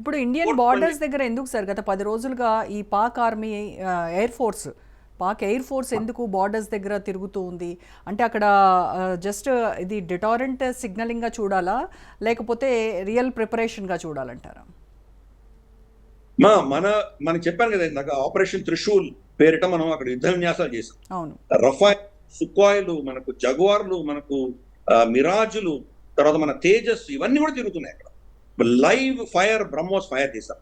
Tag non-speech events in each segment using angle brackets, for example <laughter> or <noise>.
ఇప్పుడు Indian borders దగ్గర ఎందుకు సార్? గత పది రోజులుగా ఈ Pak army air force Pak air force ఎందుకు బార్డర్స్ దగ్గర తిరుగుతూ ఉంది? అంటే అక్కడ జస్ట్ ఇది డిటారెంట్ సిగ్నలింగ్గా చూడాలా? లేకపోతే రియల్ ప్రిపరేషన్గా చూడాలంటారా? మా మన మనం చెప్పాను కదా ఇందాక ఆపరేషన్ త్రిశూల్ పేరిట మనం అక్కడ యుద్ధ విన్యాసాలు చేసాం అవును. రఫాయ్ సుక్వాయిలు మనకు జగువార్లు మనకు మిరాజులు తర్వాత మన తేజస్ ఇవన్నీ కూడా తిరుగుతున్నాయి అక్కడ. లైవ్ ఫైర్ బ్రహ్మోస్ ఫైర్ చేశాం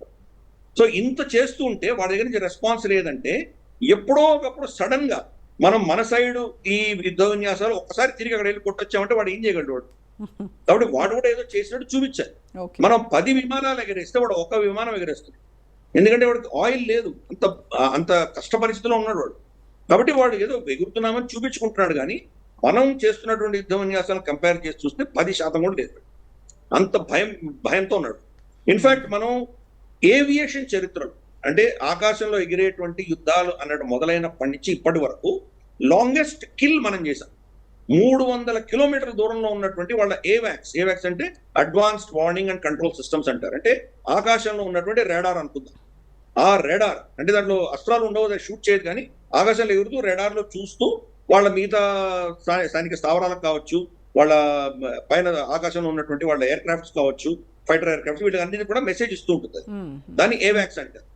సో ఇంత చేస్తూ ఉంటే వాడి దగ్గర నుంచి రెస్పాన్స్ లేదంటే ఎప్పుడో ఒకప్పుడు సడన్గా మనం మన సైడ్ ఈ యుద్ధ విన్యాసాలు ఒక్కసారి తిరిగి అక్కడ వెళ్ళి కొట్టొచ్చామంటే వాడు ఏం చేయగలడు వాడు? <laughs> కాబట్టి వాడు కూడా ఏదో చేసినట్టు చూపించారు మనం పది విమానాలు ఎగరేస్తే వాడు ఒక విమానం ఎగరేస్తుంది ఎందుకంటే వాడికి ఆయిల్ లేదు. అంత అంత కష్ట పరిస్థితిలో ఉన్నాడు వాడు. కాబట్టి వాడు ఏదో ఎగురుతున్నామని చూపించుకుంటున్నాడు కానీ మనం చేస్తున్నటువంటి యుద్ధ విన్యాసాలను కంపేర్ చేసి చూస్తే పది శాతం కూడా లేదు. అంత భయం భయంతో ఉన్నాడు. ఇన్ఫాక్ట్ మనం ఏవియేషన్ చరిత్రలో అంటే ఆకాశంలో ఎగిరేటువంటి యుద్ధాలు అన్నట్టు మొదలైనప్పటి నుంచి ఇప్పటి వరకు లాంగెస్ట్ కిల్ మనం చేసాం మూడు వందల కిలోమీటర్ల దూరంలో ఉన్నటువంటి వాళ్ళ ఏవాక్స్ ఏవాక్స్ అంటే advanced warning and control systems అంటారు. అంటే ఆకాశంలో ఉన్నటువంటి రెడార్ అనుకుందాం. ఆ రెడార్ అంటే దాంట్లో అస్త్రాలు ఉండవు షూట్ చేయదు కానీ ఆకాశంలో ఎగురుతూ రేడార్లో చూస్తూ వాళ్ళ మిగతా స్థానిక స్థావరాలకు కావచ్చు వాళ్ళ పైన ఆకాశంలో ఉన్నటువంటి వాళ్ళ ఎయిర్ క్రాఫ్ట్స్ కావచ్చు ఫైటర్ ఎయిర్ క్రాఫ్ట్స్ వీళ్ళకి కూడా మెసేజ్ ఇస్తూ ఉంటుంది. దాన్ని ఏవాక్స్ అంటారు.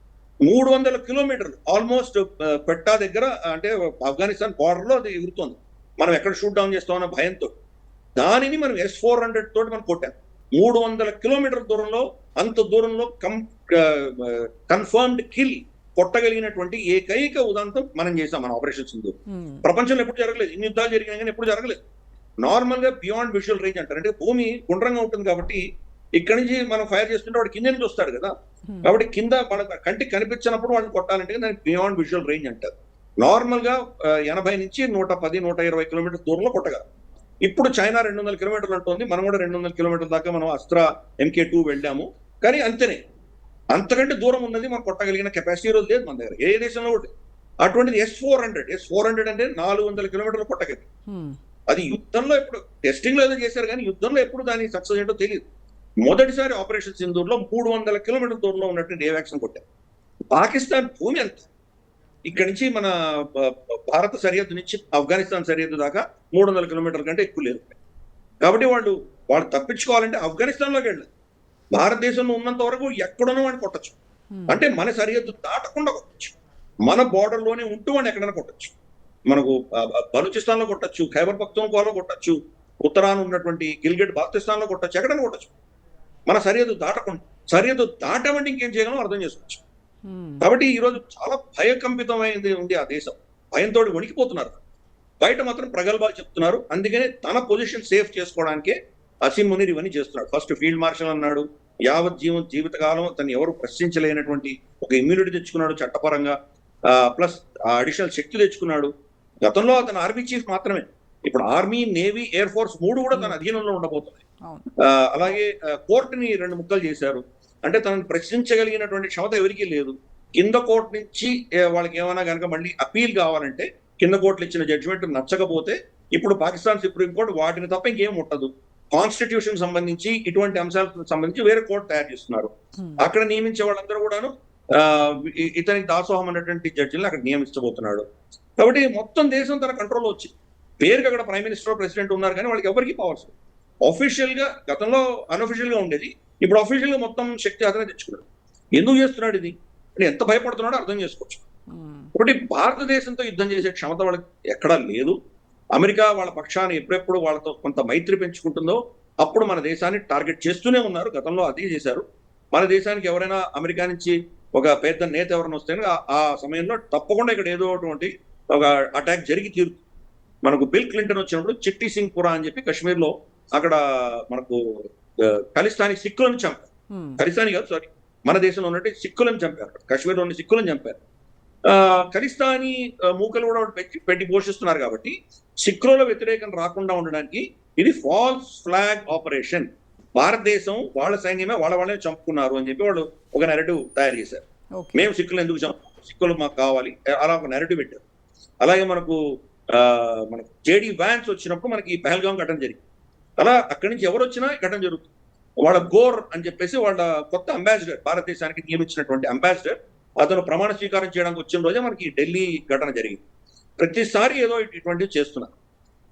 మూడు వందల కిలోమీటర్లు ఆల్మోస్ట్ పెట్టా దగ్గర అంటే ఆఫ్ఘనిస్తాన్ బార్డర్లో అది ఎగురుతోంది మనం ఎక్కడ షూట్ డౌన్ చేస్తామన్న భయంతో. దానిని మనం ఎస్ ఫోర్ హండ్రెడ్ తోటి మనం కొట్టాం. మూడు వందల కిలోమీటర్ల దూరంలో అంత దూరంలో కం కన్ఫర్మ్డ్ కిల్ కొట్టగలిగినటువంటి ఏకైక ఉదాంతం మనం చేసాం మన ఆపరేషన్ సింధు. ప్రపంచంలో ఎప్పుడు జరగలేదు. ఇన్ని యుద్ధాలు జరిగినా కానీ ఎప్పుడు జరగలేదు. నార్మల్గా బియాండ్ విజువల్ రేంజ్ అంటారు. అంటే భూమి గుండ్రంగా ఉంటుంది కాబట్టి ఇక్కడి నుంచి మనం ఫైర్ చేస్తుంటే వాడు కింద నుంచి వస్తాడు కదా. Hmm. కాబట్టి కింద మన కంటికి కనిపించినప్పుడు వాడిని కొట్టాలంటే దానికి బియాండ్ విజువల్ రేంజ్ అంటారు. నార్మల్గా ఎనభై నుంచి నూట పది నూట ఇరవై కిలోమీటర్ దూరంలో కొట్టగా ఇప్పుడు చైనా రెండు వందల కిలోమీటర్లు అంటుంది. మనం కూడా రెండు వందల కిలోమీటర్ల దాకా మనం అస్త్ర ఎంకే టూ వెళ్ళాము. కానీ అంతనే. అంతకంటే దూరం ఉన్నది మనం కొట్టగలిగిన కెపాసిటీ రోజు లేదు మన దగ్గర. ఏ దేశంలో. అటువంటిది S four hundred S four hundred అంటే నాలుగు వందల కిలోమీటర్లు కొట్టగలిగింది మ్మ్. అది యుద్ధంలో ఎప్పుడు టెస్టింగ్లో ఏదో చేశారు కానీ యుద్ధంలో ఎప్పుడు దాని సక్సెస్ ఏంటో తెలియదు మొదటిసారి ఆపరేషన్ సింధూర్లో మూడు వందల కిలోమీటర్ల దూరంలో ఉన్నటువంటి ఏ వ్యాక్సిన్ కొట్టారు. పాకిస్తాన్ భూమి ఎంత ఇక్కడి నుంచి మన భారత సరిహద్దు నుంచి ఆఫ్ఘనిస్తాన్ సరిహద్దు దాకా మూడు వందల కిలోమీటర్ల కంటే ఎక్కువ లేదు. కాబట్టి వాళ్ళు వాళ్ళు తప్పించుకోవాలంటే ఆఫ్ఘనిస్తాన్లోకి వెళ్ళారు భారతదేశంలో ఉన్నంత వరకు ఎక్కడున్నా వాడిని కొట్టచ్చు. అంటే మన సరిహద్దు దాటకుండా కొట్టచ్చు. మన border లోనే ఉంటూ వాడిని ఎక్కడైనా కొట్టచ్చు. మనకు బలూచిస్తాన్లో కొట్టచ్చు ఖైబర్ పఖ్తూన్ఖాలో కొట్టచ్చు ఉత్తరాన ఉన్నటువంటి గిల్గిట్లో కొట్టచ్చు ఎక్కడైనా కొట్టచ్చు. మన సరిహద్దు దాటకుండా సరిహద్దు దాటమంటే ఇంకేం చేయగలం అర్థం చేసుకోవచ్చు. కాబట్టి ఈ రోజు చాలా భయకంపితమైంది ఉంది ఆ దేశం. భయంతో వణికిపోతున్నారు. బయట మాత్రం ప్రగల్భాలు చెప్తున్నారు. అందుకనే తన పొజిషన్ సేఫ్ చేసుకోవడానికే అసీం మునీర్ ఇవన్నీ చేస్తున్నాడు. ఫస్ట్ ఫీల్డ్ మార్షల్ అన్నాడు యావత్ జీవ జీవితకాలం తను ఎవరు ప్రశ్నించలేనటువంటి ఒక ఇమ్యూనిటీ తెచ్చుకున్నాడు చట్టపరంగా ప్లస్ అడిషనల్ శక్తి తెచ్చుకున్నాడు. గతంలో అతను ఆర్మీ చీఫ్ మాత్రమే. ఇప్పుడు ఆర్మీ నేవీ ఎయిర్ ఫోర్స్ మూడు కూడా తన అధీనంలో ఉండబోతున్నాయి. అలాగే కోర్టుని రెండు ముక్కలు చేశారు. అంటే తనని ప్రశ్నించగలిగినటువంటి క్షమత ఎవరికీ లేదు. కింద కోర్టు నుంచి వాళ్ళకి ఏమైనా కనుక మళ్ళీ అపీల్ కావాలంటే కింద కోర్టులు ఇచ్చిన జడ్జిమెంట్ నచ్చకపోతే ఇప్పుడు పాకిస్తాన్ సుప్రీం కోర్టు వాటిని తప్ప ఇంకేం ముట్టదు. కాన్స్టిట్యూషన్ సంబంధించి ఇటువంటి అంశాలకు సంబంధించి వేరే కోర్టు తయారు చేస్తున్నారు. మ్మ్. అక్కడ నియమించే వాళ్ళందరూ కూడాను ఇతనికి దాసోహం అన్నటువంటి జడ్జిలను అక్కడ నియమించబోతున్నాడు. కాబట్టి మొత్తం దేశం తన కంట్రోల్లో వచ్చింది పేరుకి అక్కడ ప్రైమ్ మినిస్టర్ ప్రెసిడెంట్ ఉన్నారు కానీ వాళ్ళకి ఎవరికి పవర్స్ అఫీషియల్గా గతంలో అన్అఫీషియల్గా ఉండేది ఇప్పుడు అఫీషియల్గా మొత్తం శక్తి అతనే తెచ్చుకున్నాడు. ఎందుకు చేస్తున్నాడు ఇది? అంటే ఎంత భయపడుతున్నాడో అర్థం చేసుకోవచ్చు. కాబట్టి భారతదేశంతో యుద్ధం చేసే క్షమత వాళ్ళకి ఎక్కడా లేదు. అమెరికా వాళ్ళ పక్షాన్ని ఎప్పుడెప్పుడు వాళ్ళతో కొంత మైత్రి పెంచుకుంటుందో అప్పుడు మన దేశాన్ని టార్గెట్ చేస్తూనే ఉన్నారు. గతంలో అదే చేశారు. మన దేశానికి ఎవరైనా అమెరికా నుంచి ఒక పెద్ద నేత ఎవరైనా వస్తే ఆ- సమయంలో తప్పకుండా ఇక్కడ ఏదో అటువంటి ఒక అటాక్ జరిగి తీరు మనకు బిల్ క్లింటన్ వచ్చినప్పుడు చిట్టి సింగ్ పురా అని చెప్పి కాశ్మీర్లో అక్కడ మనకు ఆ, ఖలిస్తానీ సిక్కులను చంపారు. ఖలిస్తానీ కాదు సారీ మన దేశంలో ఉన్నట్టు సిక్కులను చంపారు. కాశ్మీర్లోని సిక్కులను చంపారు. ఖలిస్తానీ మూకలు కూడా పెట్టి పెట్టి పోషిస్తున్నారు కాబట్టి సిక్కుల వ్యతిరేకం రాకుండా ఉండడానికి ఇది ఫాల్స్ ఫ్లాగ్ ఆపరేషన్ భారతదేశం వాళ్ళ సైన్యమే వాళ్ళ వాళ్ళే చంపుకున్నారు అని చెప్పి వాళ్ళు ఒక నెరటివ్ తయారు చేశారు. మేము సిక్కులు ఎందుకు చంపాం సిక్కులు మాకు కావాలి? అలా ఒక నెరటివ్ పెట్టారు. అలాగే మనకు మనకు జేడి వ్యాన్స్ వచ్చినప్పుడు మనకి పహల్గాం ఘటన జరిగింది. అలా అక్కడి నుంచి ఎవరు వచ్చినా ఘటన జరుగుతుంది. వాళ్ళ గోర్ అని చెప్పేసి వాళ్ళ కొత్త అంబాసిడర్ భారతదేశానికి నియమించినటువంటి అంబాసిడర్ అతను ప్రమాణ స్వీకారం చేయడానికి వచ్చిన రోజే మనకి ఢిల్లీ ఘటన జరిగింది. ప్రతిసారి ఏదో ఇటువంటివి చేస్తున్నారు.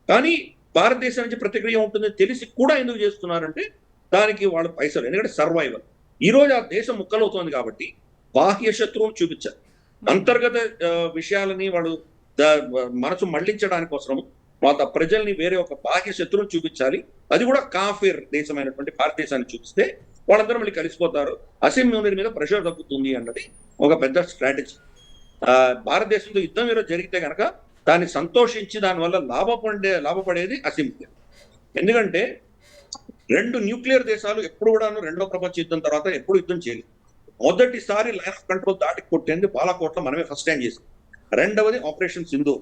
కానీ భారతదేశం నుంచి ప్రతిక్రియ ఉంటుందని తెలిసి కూడా ఎందుకు చేస్తున్నారంటే దానికి వాళ్ళ పైసలు. ఎందుకంటే సర్వైవల్ ఈ రోజు ఆ దేశం ముక్కలవుతోంది కాబట్టి బాహ్య శత్రువును చూపించారు అంతర్గత ఆ, విషయాలని ద- మనసు మళ్ళించడానికి అవసరం వాళ్ళ ప్రజల్ని వేరే ఒక బాహ్య శత్రువుని చూపించాలి. అది కూడా కాఫీర్ దేశమైనటువంటి భారతదేశాన్ని చూపిస్తే వాళ్ళందరూ మళ్ళీ కలిసిపోతారు. అసీం మీద ప్రెషర్ తగ్గుతుంది అన్నది ఒక పెద్ద స్ట్రాటజీ ఆ, భారతదేశంతో యుద్ధం మీద జరిగితే కనుక దాన్ని సంతోషించి దానివల్ల లాభపడే లాభపడేది అసీం ఎందుకంటే రెండు న్యూక్లియర్ దేశాలు ఎప్పుడు కూడా రెండో ప్రపంచ యుద్ధం తర్వాత ఎప్పుడు యుద్ధం చేయలేదు. మొదటిసారి లైన్ ఆఫ్ కంట్రోల్ దాటి కొట్టేంది బాలాకోట్లో మనమే ఫస్ట్ టైం చేసాం రెండవది ఆపరేషన్ సింధు.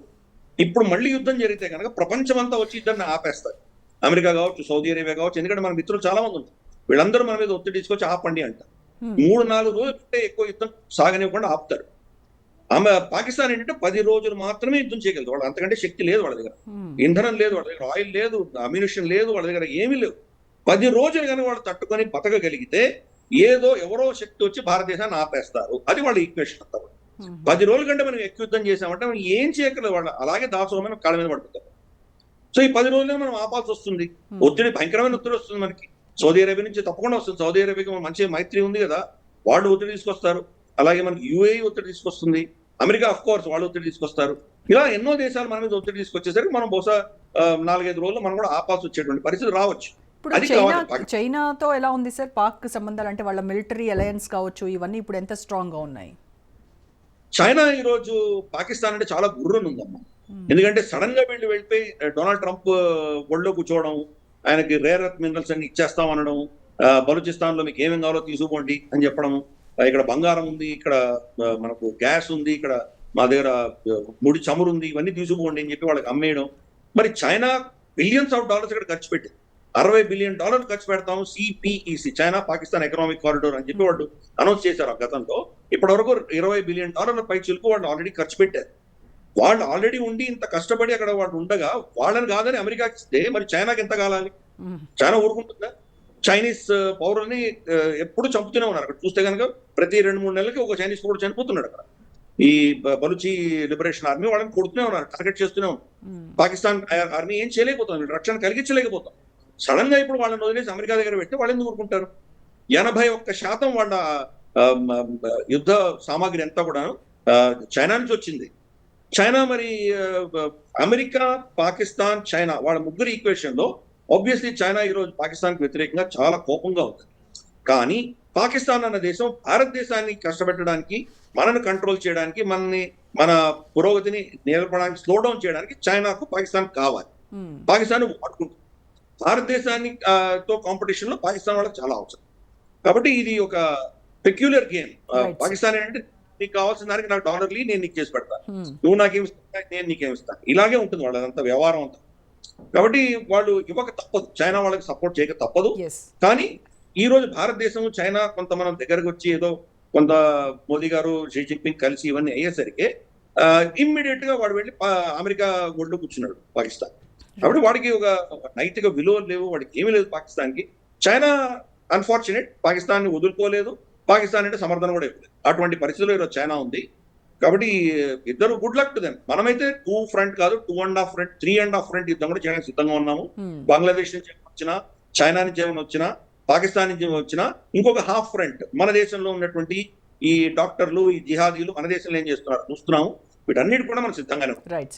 ఇప్పుడు మళ్ళీ యుద్ధం జరిగితే కనుక ప్రపంచం అంతా వచ్చి యుద్ధాన్ని ఆపేస్తారు అమెరికా కావచ్చు సౌదీ అరేబియా కావచ్చు ఎందుకంటే మన మిత్రులు చాలా మంది ఉంటారు వీళ్ళందరూ మన మీద ఒత్తిడి తీసుకొచ్చి ఆపండి అంటారు Hmm. మూడు నాలుగు రోజులు కంటే ఎక్కువ యుద్ధం సాగనివ్వకుండా ఆపుతారు. ఆమె పాకిస్తాన్ ఏంటంటే పది రోజులు మాత్రమే యుద్ధం చేయగలదు. వాళ్ళు అంతకంటే శక్తి లేదు వాళ్ళ దగ్గర. ఇంధనం లేదు వాళ్ళ దగ్గర ఆయిల్ లేదు అమ్యూనిషన్ లేదు వాళ్ళ దగ్గర ఏమీ లేవు. పది రోజులు కనుక వాళ్ళు తట్టుకొని బతకగలిగితే ఏదో ఎవరో శక్తి వచ్చి భారతదేశాన్ని ఆపేస్తారు. అది వాళ్ళ ఈక్వేషన్ అంతా. పది రోజుల కంటే మనం ఎక్కువ యుద్ధం చేసామంటే మనం ఏం చేయగలదు వాళ్ళు అలాగే దాసోమని కాళ్ళ మీద పడుతుంటారు సో ఈ పది రోజులే మనం ఆపాల్సి వస్తుంది. ఒత్తిడి భయంకరమైన ఒత్తిడి వస్తుంది మనకి. సౌదీ అరేబియా నుంచి తప్పకుండా వస్తుంది. సౌదీ అరేబియాకి మన మంచి మైత్రి ఉంది కదా. వాళ్ళు ఒత్తిడి తీసుకొస్తారు. అలాగే మనకి యుఏఈ ఒత్తిడి తీసుకొస్తుంది. అమెరికా ఆఫ్ కోర్స్ వాళ్ళు ఒత్తిడి తీసుకొస్తారు. ఇలా ఎన్నో దేశాలు మన మీద ఒత్తిడి తీసుకొచ్చేసరికి మనం బహుశా నాలుగైదు రోజులు మనం కూడా ఆపాల్సి వచ్చేటువంటి పరిస్థితి రావచ్చు. ఇప్పుడు చైనా చైనాతో ఎలా ఉంది సార్? పాక్ సంబంధాలు అంటే వాళ్ళ మిలిటరీ అలయన్స్ కావచ్చు ఇవన్నీ ఇప్పుడు ఎంత స్ట్రాంగ్గా ఉన్నాయి? చైనా ఈ రోజు పాకిస్తాన్ అంటే చాలా గుర్రను ఉందమ్మా. ఎందుకంటే సడన్గా వీళ్ళు వెళ్ళిపోయి డొనాల్డ్ ట్రంప్ ఒళ్ళో కూర్చోవడం ఆయనకి రేర్ ఎర్త్ మినరల్స్ అన్ని ఇచ్చేస్తాం అనడం బలూచిస్తాన్లో మీకు ఏమేం కావాలో తీసుకోండి అని చెప్పడం ఇక్కడ బంగారం ఉంది ఇక్కడ మనకు గ్యాస్ ఉంది ఇక్కడ మా దగ్గర ముడి చమురు ఉంది ఇవన్నీ తీసుకోండి అని చెప్పి వాళ్ళకి అమ్మేయడం. మరి చైనా బిలియన్స్ ఆఫ్ డాలర్స్ ఇక్కడ ఖర్చు పెట్టి అరవై బిలియన్ డాలర్లు ఖర్చు పెడతాము CPEC China Pakistan economic corridor అని చెప్పి వాళ్ళు అనౌన్స్ చేశారు ఆ గతంలో. ఇప్పటి వరకు ఇరవై బిలియన్ డాలర్ల పై చిలుకు వాళ్ళు ఆల్రెడీ ఖర్చు పెట్టారు. వాళ్ళు ఆల్రెడీ ఉండి ఇంత కష్టపడి అక్కడ వాళ్ళు ఉండగా వాళ్ళని కాదని అమెరికాకి ఇస్తే మరి చైనాకి ఎంత కాలాలి. చైనా ఊరుకుంటుందా? చైనీస్ పౌరుల్ని ఎప్పుడు చంపుతూనే ఉన్నారు అక్కడ. చూస్తే కనుక ప్రతి రెండు మూడు నెలలకి ఒక చైనీస్ పౌరుడు చనిపోతున్నాడు అక్కడ. ఈ బలూచి లిబరేషన్ ఆర్మీ వాళ్ళని కొడుతూనే ఉన్నారు టార్గెట్ చేస్తూనే ఉన్నారు. పాకిస్తాన్ ఆర్మీ ఏం చేయలేకపోతుంది? వీళ్ళు రక్షణ కలిగించలేకపోతాం. సడన్గా ఇప్పుడు వాళ్ళని వదిలేసి అమెరికా దగ్గర పెట్టి వాళ్ళు ఎందుకు ఊరుకుంటారు? ఎనభై ఒక్క శాతం వాళ్ళ యుద్ధ సామాగ్రి అంతా కూడా చైనా నుంచి వచ్చింది. చైనా మరి అమెరికా పాకిస్తాన్ చైనా వాళ్ళ ముగ్గురు ఈక్వేషన్లో ఆబ్వియస్లీ చైనా ఈ రోజు పాకిస్తాన్కి వ్యతిరేకంగా చాలా కోపంగా ఉంది. కానీ పాకిస్తాన్ అన్న దేశం భారతదేశాన్ని కష్టపెట్టడానికి మనను కంట్రోల్ చేయడానికి మనని మన పురోగతిని నిలబడడానికి స్లో డౌన్ చేయడానికి చైనాకు పాకిస్తాన్ కావాలి. పాకిస్తాన్ వాడుకుంటుంది. భారతదేశాన్ని తో కాంపిటీషన్లో పాకిస్తాన్ వాళ్ళకి చాలా అవసరం. కాబట్టి ఇది ఒక పెక్యులర్ గేమ్. పాకిస్తాన్ ఏంటంటే నీకు కావాల్సిన దానికి నాకు డాలర్లీ నేను నీకు చేసి పెడతాను Hmm. నువ్వు నాకేమి ఇస్తా నేను నీకేమి ఇస్తాను ఇలాగే ఉంటుంది వాళ్ళదంతా వ్యవహారం అంతా. కాబట్టి వాళ్ళు ఇవ్వక తప్పదు. చైనా వాళ్ళకి సపోర్ట్ చేయక తప్పదు. కానీ ఈ రోజు భారతదేశం చైనా కొంత మనం దగ్గరకు వచ్చి ఏదో కొంత మోదీ గారు షీ జిన్పింగ్ కలిసి ఇవన్నీ అయ్యేసరికి ఇమ్మీడియట్గా వాడు వెళ్ళి అమెరికా ఒళ్ళు కూర్చున్నాడు పాకిస్తాన్. కాబట్టి వాడికి ఒక నైతిక విలువలు లేవు వాడికి ఏమీ లేదు పాకిస్తాన్కి చైనా అన్ఫార్చునేట్ పాకిస్తాన్ని వదులుకోలేదు. పాకిస్తాన్ అంటే సమర్థన కూడా ఇవ్వలేదు. అటువంటి పరిస్థితుల్లో ఈరోజు చైనా ఉంది. కాబట్టి ఇద్దరు గుడ్ లక్ టు దెమ్ మనమైతే టూ ఫ్రంట్ కాదు two and half front three and half front యుద్ధం కూడా చేయడానికి సిద్ధంగా ఉన్నాము. Hmm. బంగ్లాదేశ్ నుంచి వచ్చినా చైనా నుంచి ఏమైనా వచ్చినా పాకిస్తాన్ నుంచి వచ్చినా ఇంకొక హాఫ్ ఫ్రంట్ మన దేశంలో ఉన్నటువంటి ఈ డాక్టర్లు ఈ జిహాదీలు మన దేశంలో ఏం చేస్తున్నారు? చూస్తున్నాము. వీటన్నిటి కూడా మనం సిద్ధంగానే. రైట్